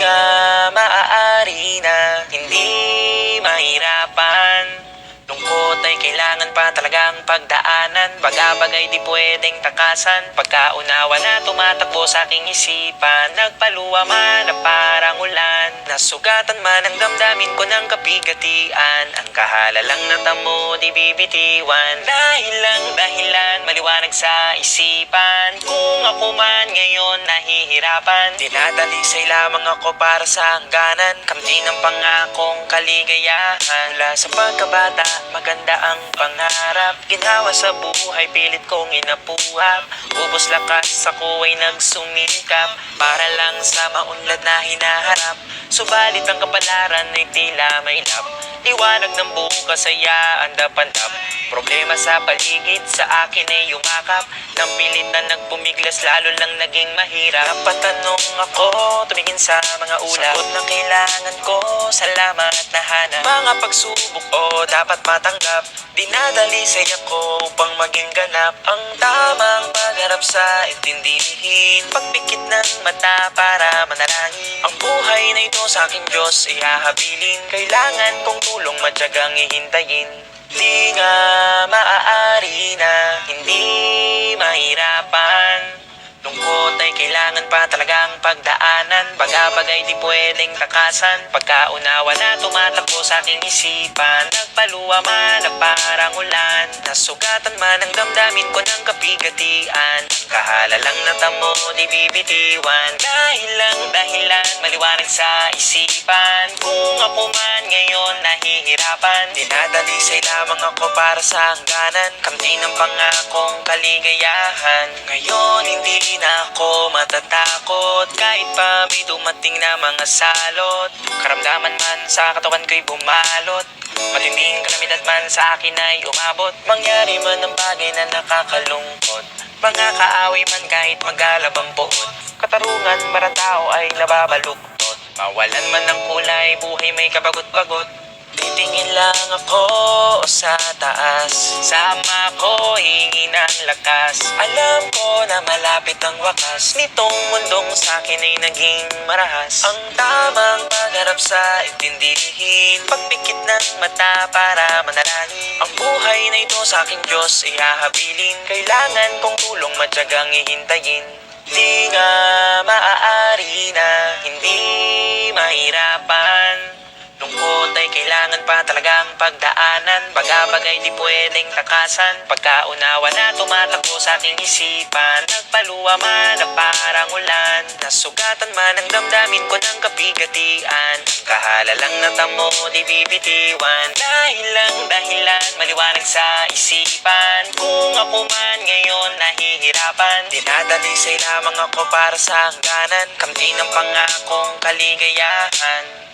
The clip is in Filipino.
nga maaari na hindi mahirapan. Lungkot ay kailangan pa talagang pagdaanan. Bagabagay di pwedeng takasan. Pagkaunawa na tumatakbo sa aking isipan. Nagpaluwa man na parang ulan Nasugatan man ang damdamin ko ng kapigatian. Ang kahala lang na tamo di bibitiwan Dahil lang dahilan maliwanag sa isipan. Kung ako man ngayon nahihirapan Dinadalisay lamang ako para sa hangganan. Kamti ng pangakong kaligayahan. Mula sa pagkabata maganda ang pangarap. Ginawa sa buhay pilit kong inapuhap. Ubos lakas ako ay nagsumikap. Para lang sa maunlad na hinaharap Subalit ang kapalaran ay tila may lap Liwanag ng bukas ay aandap-andap Problema sa paligid sa akin ay yumakap. Nang pilit na nagpumiglas lalo lang naging mahirap. Napatanong ako tumingin sa mga ulap Sagot na kailangan ko salamat na hanap. Mga pagsubok o dapat matanggap. Dinadalisay ako upang maging ganap. Ang tamang pagharap sa intindihin Pagpikit ng mata para manalangin. Ang buhay na ito sa aking Diyos ay hahabilin Kailangan kong tulong matyagang ihintayin Di nga maaari na hindi mahirapan. Lungkot ay kailangan pa talagang pagdaanan. Bagabagay di pwedeng takasan. Pagkaunawa na tumatakbo sa aking isipan. Nagpaluwa man na parang ulan. Nasugatan man ang damdamin ko ng kapigatian. Ang kahala lang na tamo di bibitiwan. Dahil maliwanag sa isipan. Kung ako man ngayon nahihirapan Dinadalisay lamang ako para sa hangganan. Kamti ng pangakong kaligayahan. Ngayon hindi na ako matatakot. Kahit pa may dumating na mga salot Karamdaman man sa katawan ko'y bumalot. Matinding kalamidad man sa akin ay umabot. Mangyari man ang bagay na nakakalungkot. Mga kaaway man kahit magalabang buot Katarungan para tao ay nababaluktot. Mawalan man ng kulay, buhay may kabagot-bagot. Titingin lang ako sa taas. Sama ko hingi ng lakas. Alam ko na malapit ang wakas. Nitong mundong sa akin ay naging marahas. Ang tamang pagharap sa intindihin Pagpikit ng mata para manalangin. Ang buhay na ito sa aking Diyos ay hahabilin. Kailangan kong tulong matyagang ihintayin Di nga maaari na hindi mahirapan. Lungkot ay kailangan pa talagang pagdaanan. Bagabagay di pwedeng takasan. Pagkaunawa na tumatakbo sa aking isipan. Nagpaluwa man na parang ulan. Nasugatan man ang damdamin ko ng kapigatian kahala lang na tamo di bibitiwan. Dahil lang dahilan maliwanag sa isipan. Kung ako man ngayon nahihirapan Dinadalisay lamang ako para sa hangganan. Kamti ng pangakong kaligayahan